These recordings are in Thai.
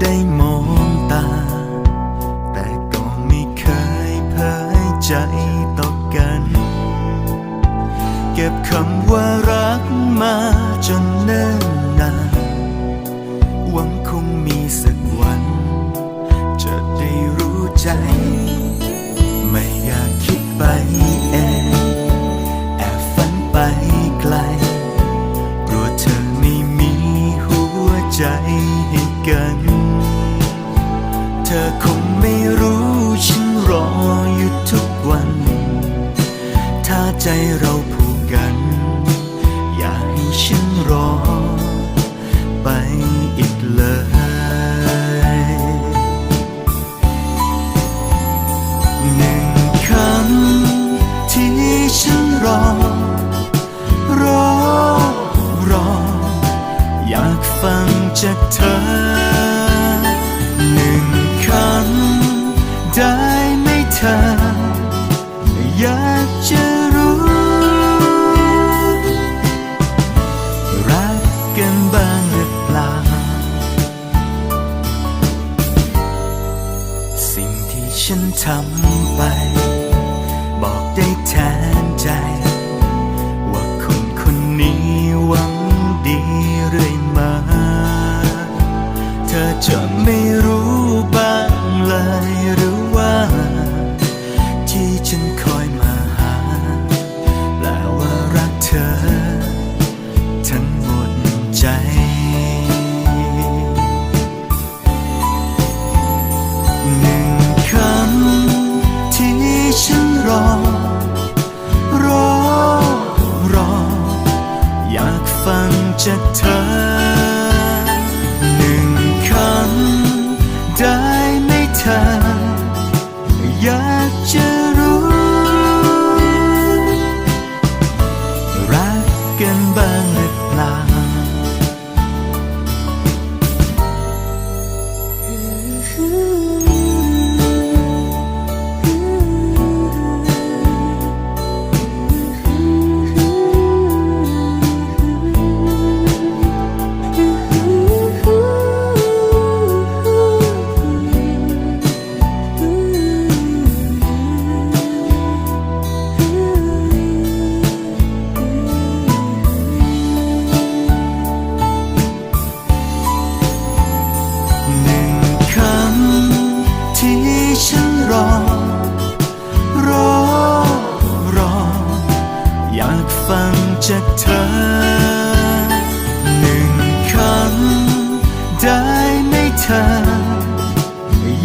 ได้มองตา แต่ก็ไม่เคยเผยใจต่อกัน เก็บคำว่ารักมาจนเนิ่นนานหวังคงมีสักวัน จะได้รู้ใจ ไม่อยากคิดไปเองแอบฝันไปไกลกลัวเธอไม่มีหัวใจให้กัน อคงไม่รู้ฉันรออยู่ทุกวัน ถ้าใจเราผูกกัน อยากให้ฉันรอ ไปอีกเลยหนึ่งคำที่ฉันรอ รอ รอ อยากฟังจากเธอ ฉันทำไป รอรอ รอ อยากฟังจากเธอ อ รอ รอ อยากฟังจากเธอ หนึ่งคำได้ไหมเธอ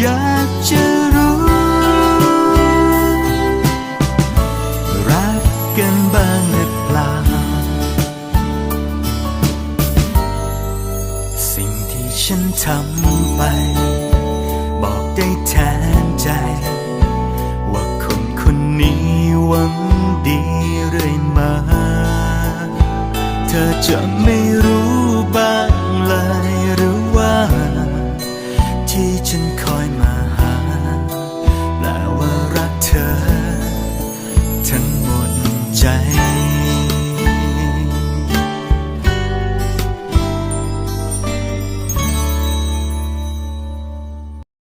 อยากจะรู้ รักกันบ้างหรือเปล่า สิ่งที่ฉันทำไป บอกได้แทน ใจ ว่าคนคนนี้หวังดีเรื่อยมา เธอจะไม่รู้บ้างเลย